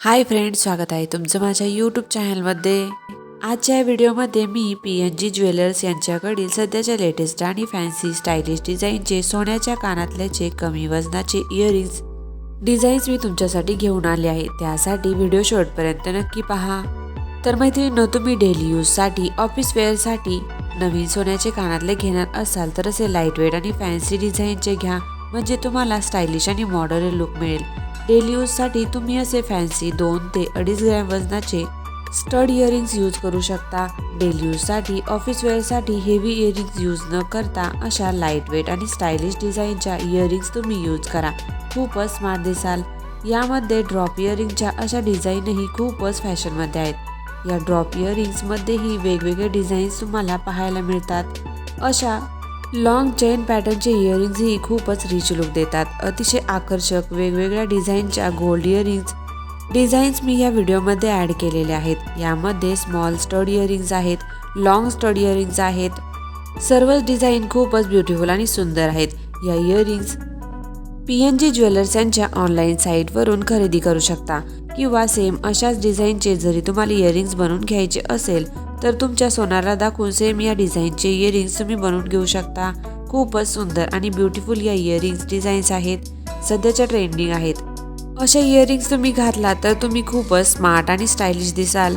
Hi friend स्वागत आहे तुमचं माझ्या यूट्यूब चॅनलमध्ये आजच्या या व्हिडिओमध्ये मी पी एन जी ज्वेलर्स यांच्याकडील सध्याच्या लेटेस्ट आणि फॅन्सी स्टायलिश डिझाईनचे सोन्याच्या कानातल्याचे कमी वजनाचे इयरिंग्स डिझाईन्स मी तुमच्यासाठी घेऊन आले आहे त्यासाठी व्हिडिओ शेवटपर्यंत नक्की पहा. तर मैत्रिणींनो तुम्ही डेली यूजसाठी ऑफिस वेअरसाठी नवीन सोन्याचे कानातले घेणार असाल तर असे लाइट वेट आणि फॅन्सी डिझाईनचे घ्या. म्हणजे तुम्हाला स्टायलिश आणि मॉडर्न लुक मिळेल. डेली यूजसाठी तुम्ही असे फॅन्सी दोन ते अडीच ग्रॅम वजनाचे स्टड इयरिंग्स यूज करू शकता. डेली यूजसाठी ऑफिस वेअरसाठी हेवी इयरिंग्स यूज न करता अशा लाइट वेट आणि स्टायलिश डिझाईनच्या इयरिंग्स तुम्ही यूज करा. खूपच स्मार्ट दिसाल. यामध्ये ड्रॉप इयरिंगच्या अशा डिझाईनही खूपच फॅशनमध्ये आहेत. या ड्रॉप इयरिंग्समध्येही वेगवेगळे डिझाईन्स तुम्हाला पाहायला मिळतात. अशा लॉंग चेन पॅटर्नचे इयरिंग्स ही खूपच रिच लुक देतात. अतिशय आकर्षक वेगवेगळ्या डिझाईनच्या गोल्ड इयरिंग्स डिझाईन्स मी या व्हिडिओमध्ये ॲड केलेले आहेत. यामध्ये स्मॉल स्टड इयरिंग्स आहेत लॉंग स्टड इयरिंग्स आहेत. सर्वच डिझाईन खूपच ब्युटिफुल आणि सुंदर आहेत. या earrings P N G jewellers यांच्या ऑनलाईन साईटवरून खरेदी करू शकता. किंवा सेम अशाच डिझाईनचे जरी तुम्हाला इयरिंग्स बनवून घ्यायचे असेल तर तुमच्या सोनाला दाखवून सेम या डिझाईनचे इयरिंग्स तुम्ही बनवून घेऊ शकता. खूपच सुंदर आणि ब्युटिफुल या इयरिंग्स डिझाईन्स आहेत. सध्याच्या ट्रेंडिंग आहेत. अशा इयरिंग्स तुम्ही घातला तर तुम्ही खूपच स्मार्ट आणि स्टायलिश दिसाल.